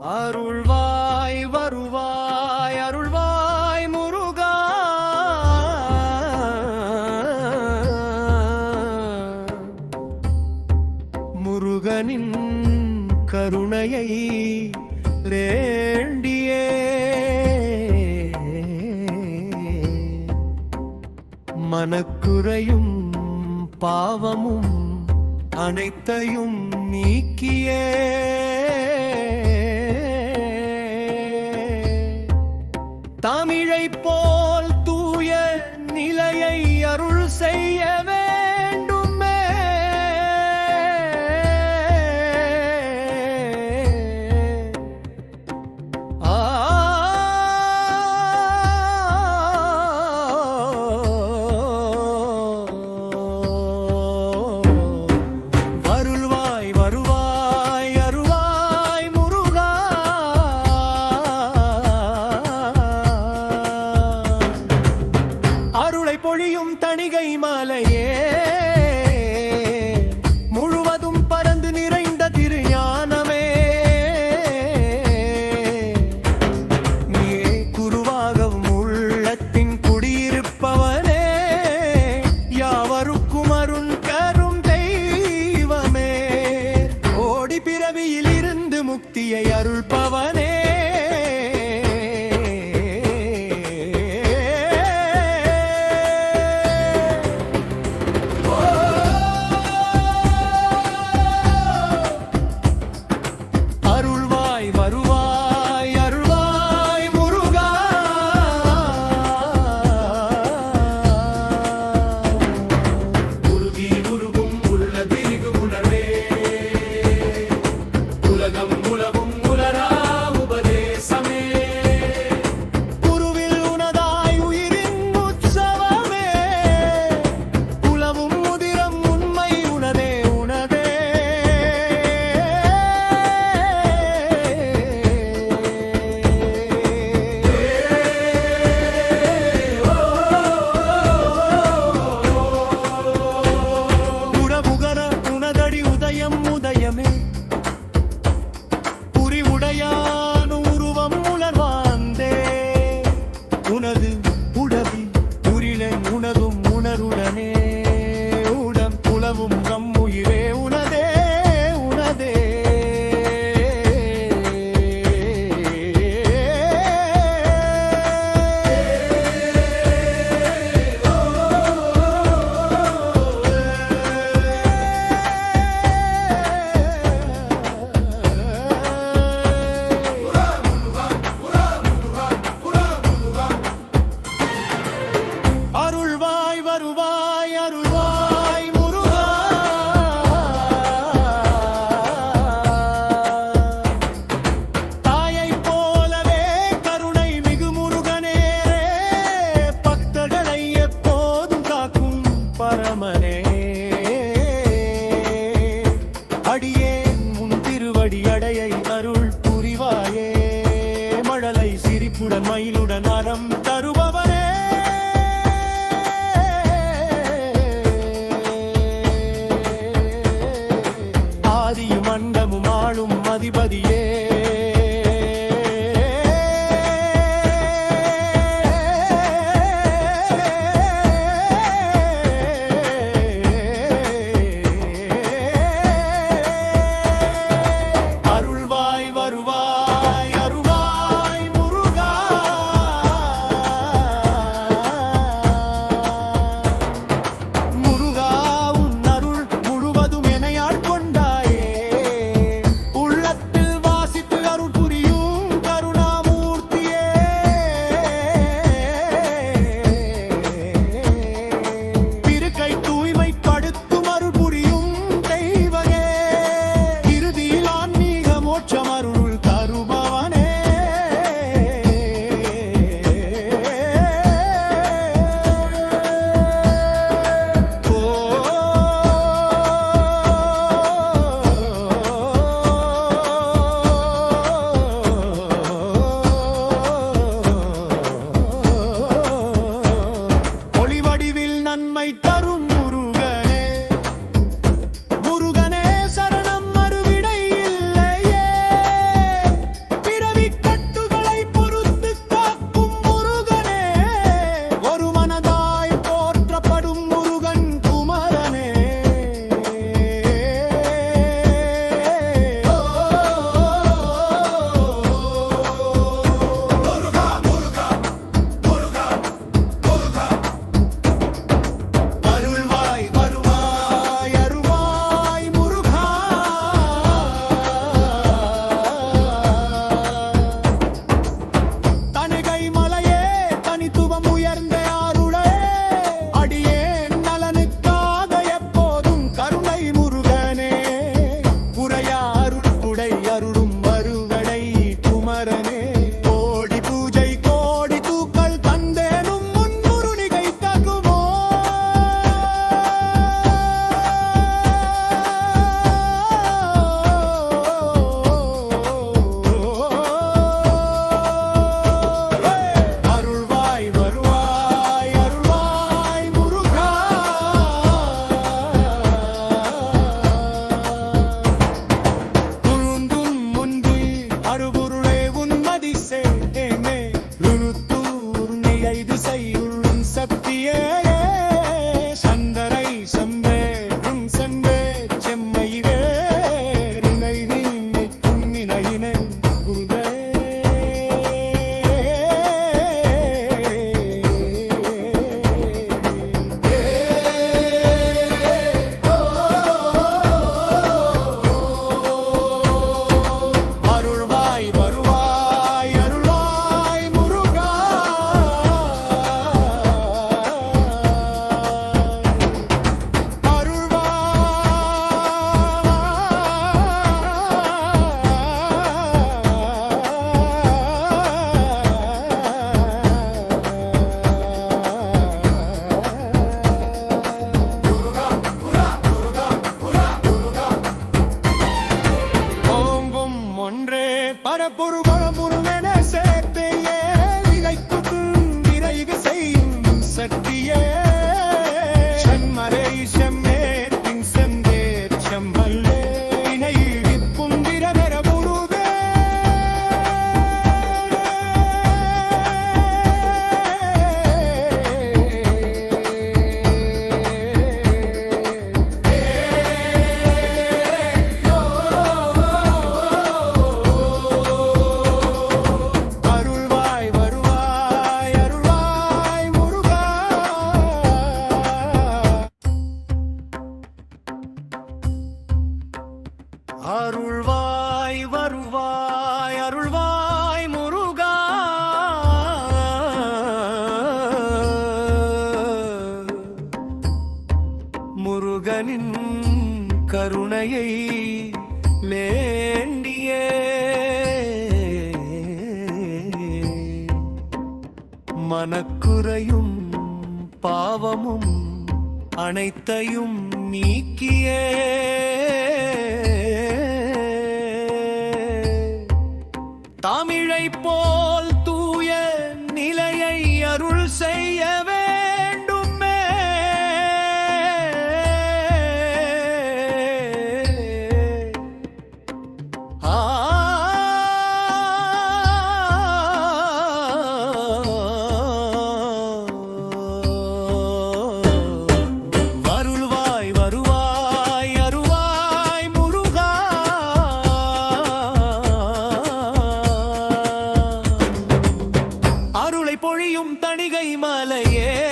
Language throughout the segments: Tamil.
அருள்வாய் வருவாய் அருள்வாய் முருகா. முருகனின் கருணையை வேண்டியே மனக்குறையும் பாவமும் அனைத்தையும் நீக்கியே. தமிழை போல் தூய நிலையை அருள் செய்ய முக்தியை அருள்பவனே. மழையை அருள் புரிவாயே. மழலை சிரிப்புடன் மயிலுடன் அறம் கருணையை வேண்டியே மனக்குறையும் பாவமும் அனைத்தையும் நீக்கியே. பொழியும் தணிகை மலையே.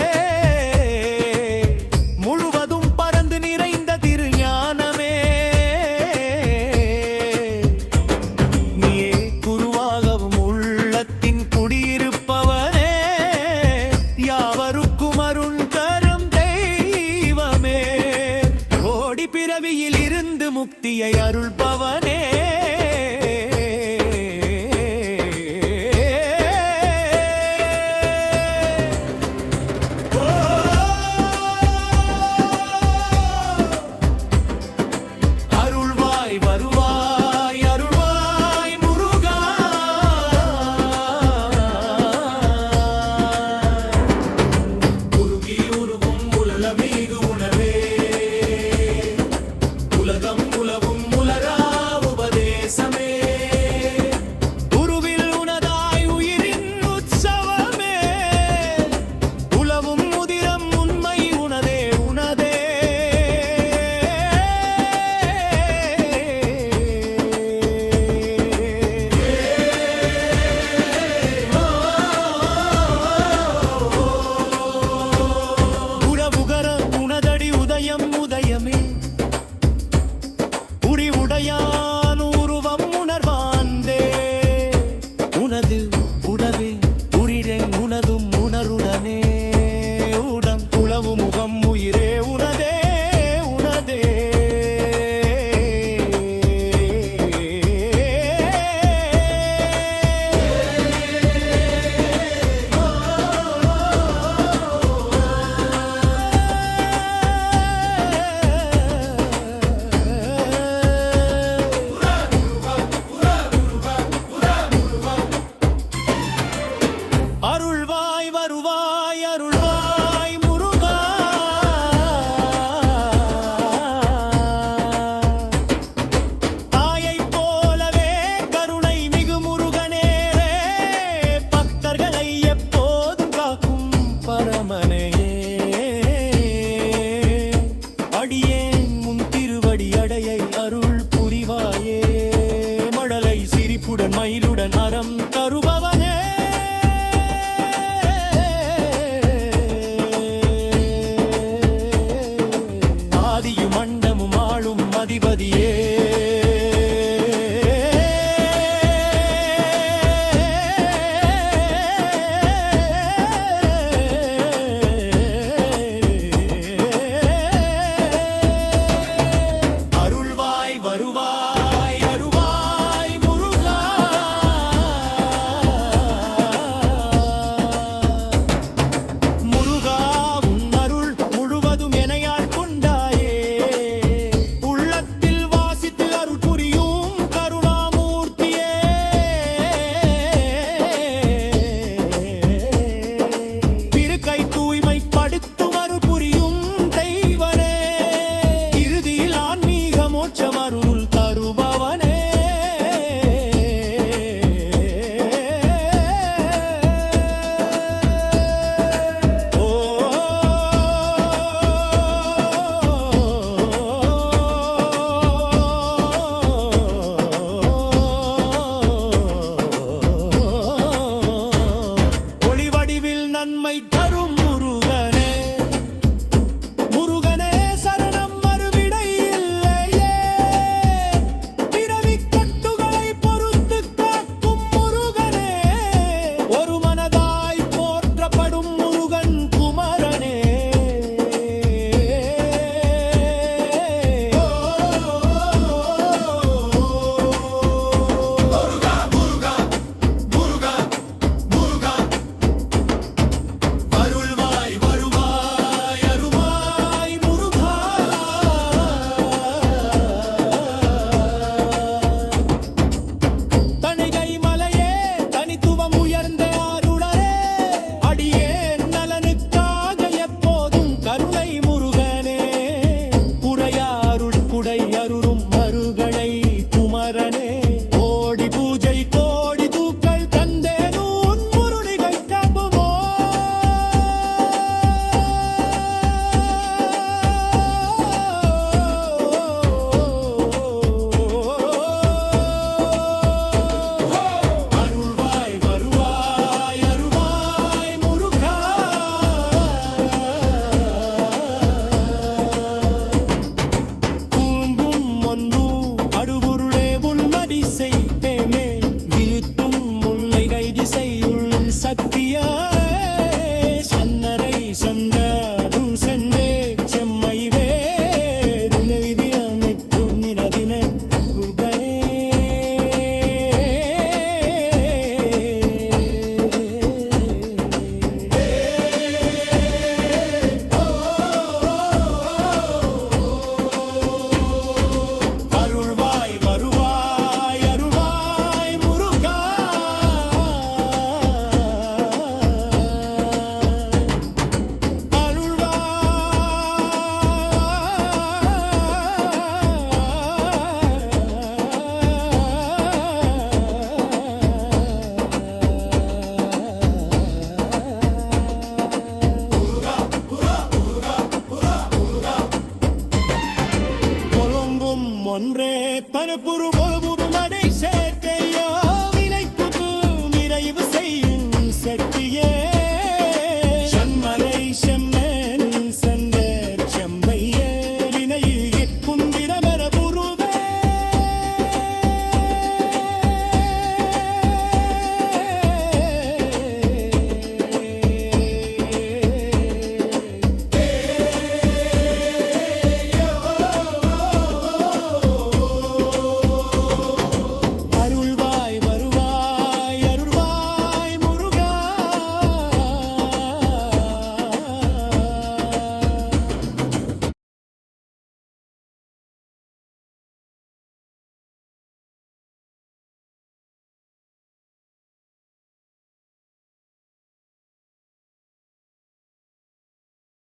i'm por um